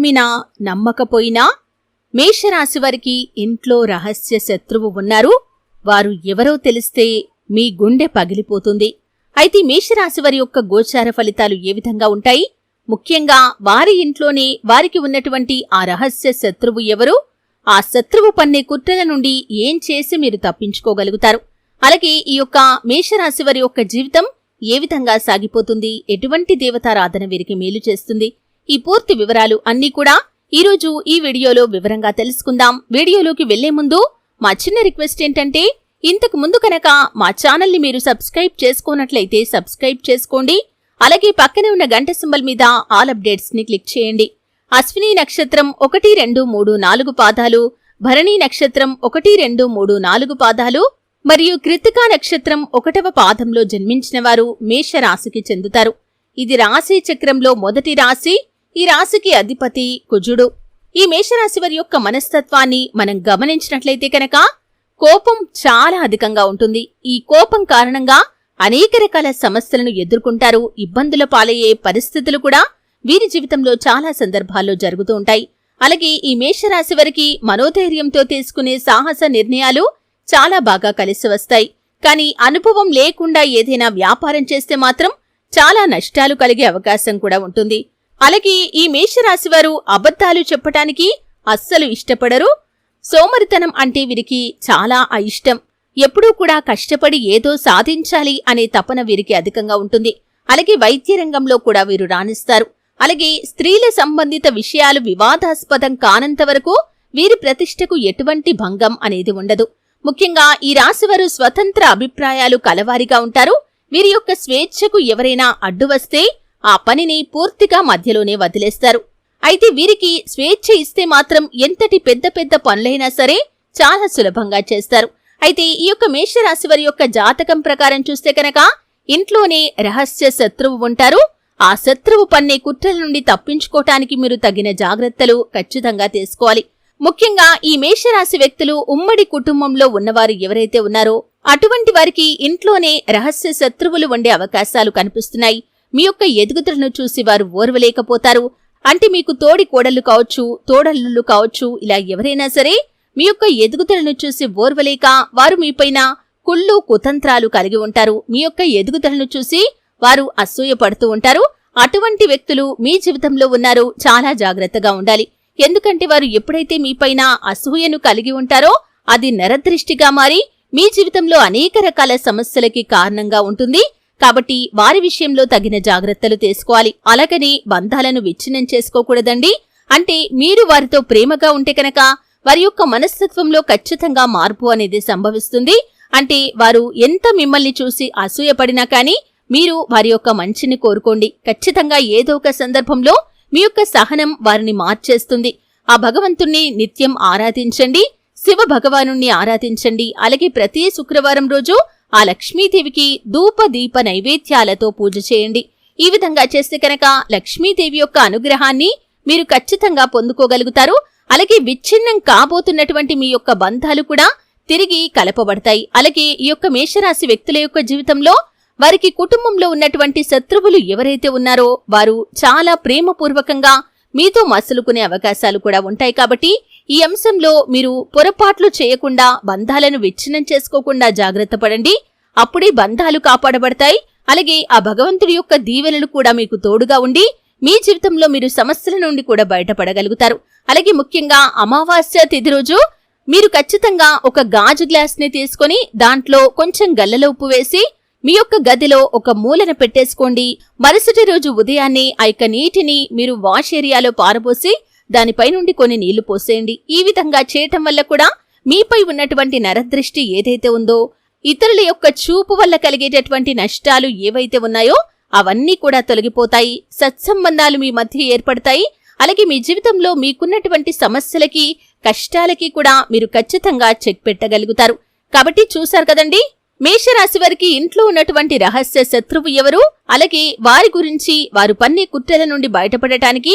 నమ్మినా నమ్మకపోయినా మేషరాశి వారికి ఇంట్లో రహస్య శత్రువు ఉన్నారు. వారు ఎవరో తెలిస్తే మీ గుండె పగిలిపోతుంది. అయితే మేషరాశి వారి యొక్క గోచార ఫలితాలు ఏ విధంగా ఉంటాయి? ముఖ్యంగా వారి ఇంట్లోనే వారికి ఉన్నటువంటి ఆ రహస్య శత్రువు ఎవరు? ఆ శత్రువు పన్నే కుట్రల నుండి ఏం చేసి మీరు తప్పించుకోగలుగుతారు? అలాగే ఈ యొక్క మేషరాశి వారి యొక్క జీవితం ఏ విధంగా సాగిపోతుంది? ఎటువంటి దేవతారాధన వీరికి మేలు చేస్తుంది? ఈ పూర్తి వివరాలు అన్నీ కూడా ఈరోజు ఈ వీడియోలో వివరంగా తెలుసుకుందాం. వీడియోలోకి వెళ్ళే ముందు మా చిన్న రిక్వెస్ట్ ఏంటంటే ఇంతకు ముందు కనుక మా ఛానల్ని మీరు సబ్స్క్రైబ్ చేసుకోనట్లయితే సబ్స్క్రైబ్ చేసుకోండి. అలాగే పక్కనే ఉన్న గంట సింబల్ మీద ఆల్ అప్డేట్స్ని క్లిక్ చేయండి. అశ్విని నక్షత్రం ఒకటి రెండు మూడు నాలుగు పాదాలు భరణి నక్షత్రం ఒకటి రెండు మూడు నాలుగు పాదాలు మరియు కృతికా నక్షత్రం ఒకటవ పాదంలో జన్మించిన వారు మేషరాశికి చెందుతారు. ఇది రాశి చక్రంలో మొదటి రాశి ఈ రాశికి అధిపతి కుజుడు. ఈ మేషరాశి వారి యొక్క మనస్తత్వాన్ని మనం గమనించినట్లయితే కనుక కోపం చాలా అధికంగా ఉంటుంది. ఈ కోపం కారణంగా అనేక రకాల సమస్యలను ఎదుర్కొంటారు. ఇబ్బందుల పాలయ్యే పరిస్థితులు కూడా వీరి జీవితంలో చాలా సందర్భాల్లో జరుగుతూ ఉంటాయి. అలాగే ఈ మేషరాశి వారికి మనోధైర్యంతో తీసుకునే సాహస నిర్ణయాలు చాలా బాగా కలిసి వస్తాయి. కానీ అనుభవం లేకుండా ఏదైనా వ్యాపారం చేస్తే మాత్రం చాలా నష్టాలు కలిగే అవకాశం కూడా ఉంటుంది. అలాగే ఈ మేషరాశి వారు అబద్ధాలు చెప్పటానికి అస్సలు ఇష్టపడరు. సోమరితనం అంటే వీరికి చాలా అయిష్టం. ఎప్పుడూ కూడా కష్టపడి ఏదో సాధించాలి అనే తపన వీరికి అధికంగా ఉంటుంది. అలాగే వైద్య రంగంలో కూడా వీరు రాణిస్తారు. అలాగే స్త్రీల సంబంధిత విషయాలు వివాదాస్పదం కానంత వరకు వీరి ప్రతిష్టకు ఎటువంటి భంగం అనేది ఉండదు. ముఖ్యంగా ఈ రాశివారు స్వతంత్ర అభిప్రాయాలు కలవారిగా ఉంటారు. వీరి యొక్క స్వేచ్ఛకు ఎవరైనా అడ్డు వస్తే ఆ పనిని పూర్తిగా మధ్యలోనే వదిలేస్తారు. అయితే వీరికి స్వేచ్ఛ ఇస్తే మాత్రం ఎంతటి పెద్ద పెద్ద పనులైనా సరే చాలా సులభంగా చేస్తారు. అయితే ఈ యొక్క మేషరాశి వారి యొక్క జాతకం ప్రకారం చూస్తే కనుక ఇంట్లోనే రహస్య శత్రువు ఉంటారు. ఆ శత్రువు పన్నే కుట్రల నుండి తప్పించుకోవటానికి మీరు తగిన జాగ్రత్తలు ఖచ్చితంగా తీసుకోవాలి. ముఖ్యంగా ఈ మేషరాశి వ్యక్తులు ఉమ్మడి కుటుంబంలో ఉన్నవారు ఎవరైతే ఉన్నారో అటువంటి వారికి ఇంట్లోనే రహస్య శత్రువులు ఉండే అవకాశాలు కనిపిస్తున్నాయి. మీ యొక్క ఎదుగుదలను చూసి వారు ఓర్వలేకపోతారు. అంటే మీకు తోడి కోడళ్ళు కావచ్చు తోడల్లుళ్ళు కావచ్చు ఇలా ఎవరైనా సరే మీ యొక్క ఎదుగుదలను చూసి ఓర్వలేక వారు మీపైన కుళ్ళు కుతంత్రాలు కలిగి ఉంటారు. మీ యొక్క ఎదుగుదలను చూసి వారు అసూయ పడుతూ ఉంటారు. అటువంటి వ్యక్తులు మీ జీవితంలో ఉన్నారు. చాలా జాగ్రత్తగా ఉండాలి. ఎందుకంటే వారు ఎప్పుడైతే మీపైన అసూయను కలిగి ఉంటారో అది నరదృష్టిగా మారి మీ జీవితంలో అనేక రకాల సమస్యలకి కారణంగా ఉంటుంది. కాబట్టి వారి విషయంలో తగిన జాగ్రత్తలు తీసుకోవాలి. అలాగని బంధాలను విచ్ఛిన్నం చేసుకోకూడదండి. అంటే మీరు వారితో ప్రేమగా ఉంటే కనుక వారి యొక్క మనస్తత్వంలో ఖచ్చితంగా మార్పు అనేది సంభవిస్తుంది. అంటే వారు ఎంత మిమ్మల్ని చూసి అసూయపడినా కానీ మీరు వారి యొక్క మంచిని కోరుకోండి. ఖచ్చితంగా ఏదో ఒక సందర్భంలో మీ యొక్క సహనం వారిని మార్చేస్తుంది. ఆ భగవంతుణ్ణి నిత్యం ఆరాధించండి. శివ భగవాను ఆరాధించండి. అలాగే ప్రతి శుక్రవారం రోజు ఆ లక్ష్మీదేవికి ధూప దీప నైవేద్యాలతో పూజ చేయండి. ఈ విధంగా చేస్తే కనుక లక్ష్మీదేవి యొక్క అనుగ్రహాన్ని మీరు ఖచ్చితంగా పొందుకోగలుగుతారు. అలాగే విచ్ఛిన్నం కాబోతున్నటువంటి మీ యొక్క బంధాలు కూడా తిరిగి కలపబడతాయి. అలాగే ఈ యొక్క మేషరాశి వ్యక్తుల యొక్క జీవితంలో వారికి కుటుంబంలో ఉన్నటువంటి శత్రువులు ఎవరైతే ఉన్నారో వారు చాలా ప్రేమపూర్వకంగా మీతో మసులుకునే అవకాశాలు కూడా ఉంటాయి. కాబట్టి ఈ అంశంలో మీరు పొరపాట్లు చేయకుండా బంధాలను విచ్ఛిన్నం చేసుకోకుండా జాగ్రత్త పడండి. అప్పుడే బంధాలు కాపాడబడతాయి. అలాగే ఆ భగవంతుడి యొక్క దీవెనలు కూడా మీకు తోడుగా ఉండి మీ జీవితంలో మీరు సమస్యల నుండి కూడా బయటపడగలుగుతారు. అలాగే ముఖ్యంగా అమావాస్య తిథి రోజు మీరు ఖచ్చితంగా ఒక గాజు గ్లాస్ని తీసుకుని దాంట్లో కొంచెం గల్లల ఉప్పు వేసి మీ యొక్క గదిలో ఒక మూలన పెట్టేసుకోండి. మరుసటి రోజు ఉదయాన్నే ఆ యొక్క నీటిని మీరు వాష్ ఏరియాలో పారబోసి దానిపై నుండి కొన్ని నీళ్ళు పోసేయండి. ఈ విధంగా చేయటం వల్ల కూడా మీపై ఉన్నటువంటి నరదృష్టి ఏదైతే ఉందో ఇతరుల యొక్క చూపు వల్ల కలిగేటటువంటి నష్టాలు ఏవైతే ఉన్నాయో అవన్నీ కూడా తొలగిపోతాయి. సత్సంబంధాలు మీ మధ్య ఏర్పడతాయి. అలాగే మీ జీవితంలో మీకున్నటువంటి సమస్యలకి కష్టాలకి కూడా మీరు ఖచ్చితంగా చెక్ పెట్టగలుగుతారు. కాబట్టి చూశారు కదండి మేషరాశి వారికి ఇంట్లో ఉన్నటువంటి రహస్య శత్రువు ఎవరు? అలాగే వారి గురించి వారు పన్నే కుట్రల నుండి బయటపడటానికి